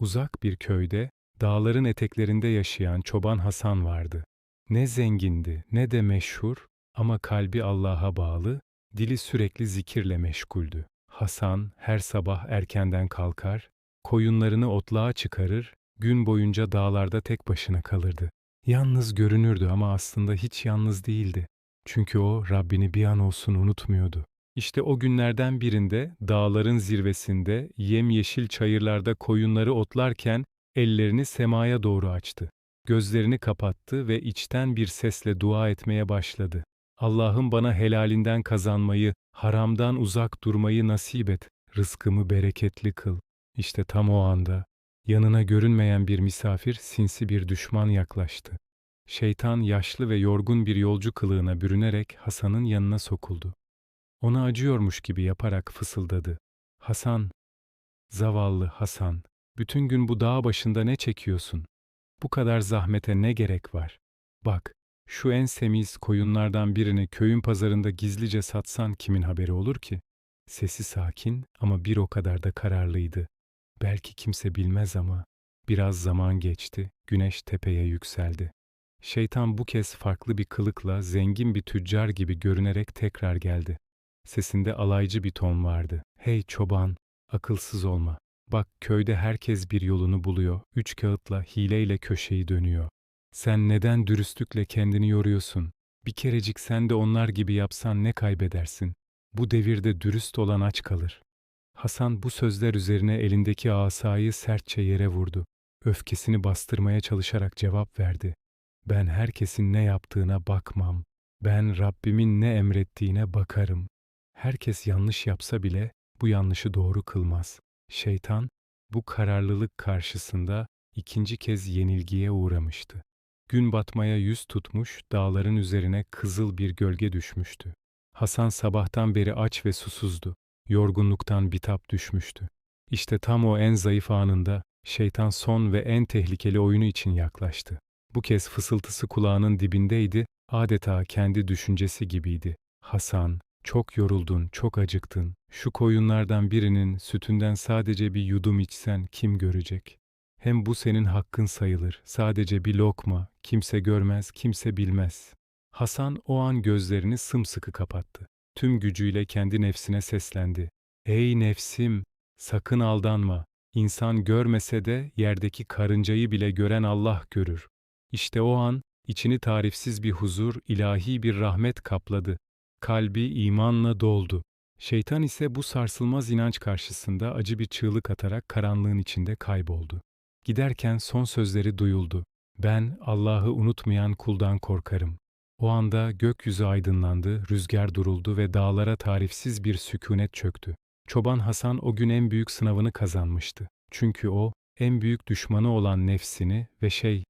Uzak bir köyde, dağların eteklerinde yaşayan çoban Hasan vardı. Ne zengindi ne de meşhur ama kalbi Allah'a bağlı, dili sürekli zikirle meşguldü. Hasan her sabah erkenden kalkar, koyunlarını otluğa çıkarır, gün boyunca dağlarda tek başına kalırdı. Yalnız görünürdü ama aslında hiç yalnız değildi. Çünkü o Rabbini bir an olsun unutmuyordu. İşte o günlerden birinde dağların zirvesinde yemyeşil çayırlarda koyunları otlarken ellerini semaya doğru açtı. Gözlerini kapattı ve içten bir sesle dua etmeye başladı. Allah'ım bana helalinden kazanmayı, haramdan uzak durmayı nasip et. Rızkımı bereketli kıl. İşte tam o anda yanına görünmeyen bir misafir sinsi bir düşman yaklaştı. Şeytan yaşlı ve yorgun bir yolcu kılığına bürünerek Hasan'ın yanına sokuldu. Ona acıyormuş gibi yaparak fısıldadı. Hasan, zavallı Hasan, bütün gün bu dağ başında ne çekiyorsun? Bu kadar zahmete ne gerek var? Bak, şu en semiz koyunlardan birini köyün pazarında gizlice satsan kimin haberi olur ki? Sesi sakin ama bir o kadar da kararlıydı. Belki kimse bilmez ama biraz zaman geçti, güneş tepeye yükseldi. Şeytan bu kez farklı bir kılıkla zengin bir tüccar gibi görünerek tekrar geldi. Sesinde alaycı bir ton vardı. Hey çoban, akılsız olma. Bak köyde herkes bir yolunu buluyor, üç kağıtla hileyle köşeyi dönüyor. Sen neden dürüstlükle kendini yoruyorsun? Bir kerecik sen de onlar gibi yapsan ne kaybedersin? Bu devirde dürüst olan aç kalır. Hasan bu sözler üzerine elindeki asayı sertçe yere vurdu. Öfkesini bastırmaya çalışarak cevap verdi. Ben herkesin ne yaptığına bakmam. Ben Rabbimin ne emrettiğine bakarım. Herkes yanlış yapsa bile bu yanlışı doğru kılmaz. Şeytan bu kararlılık karşısında ikinci kez yenilgiye uğramıştı. Gün batmaya yüz tutmuş, dağların üzerine kızıl bir gölge düşmüştü. Hasan sabahtan beri aç ve susuzdu. Yorgunluktan bitap düşmüştü. İşte tam o en zayıf anında şeytan son ve en tehlikeli oyunu için yaklaştı. Bu kez fısıltısı kulağının dibindeydi, adeta kendi düşüncesi gibiydi. Hasan, çok yoruldun, çok acıktın. Şu koyunlardan birinin sütünden sadece bir yudum içsen kim görecek? Hem bu senin hakkın sayılır. Sadece bir lokma, kimse görmez, kimse bilmez. Hasan o an gözlerini sımsıkı kapattı. Tüm gücüyle kendi nefsine seslendi. Ey nefsim, sakın aldanma. İnsan görmese de yerdeki karıncayı bile gören Allah görür. İşte o an içini tarifsiz bir huzur, ilahi bir rahmet kapladı. Kalbi imanla doldu. Şeytan ise bu sarsılmaz inanç karşısında acı bir çığlık atarak karanlığın içinde kayboldu. Giderken son sözleri duyuldu. Ben Allah'ı unutmayan kuldan korkarım. O anda gökyüzü aydınlandı, rüzgar duruldu ve dağlara tarifsiz bir sükunet çöktü. Çoban Hasan o gün en büyük sınavını kazanmıştı. Çünkü o, en büyük düşmanı olan nefsini ve şey,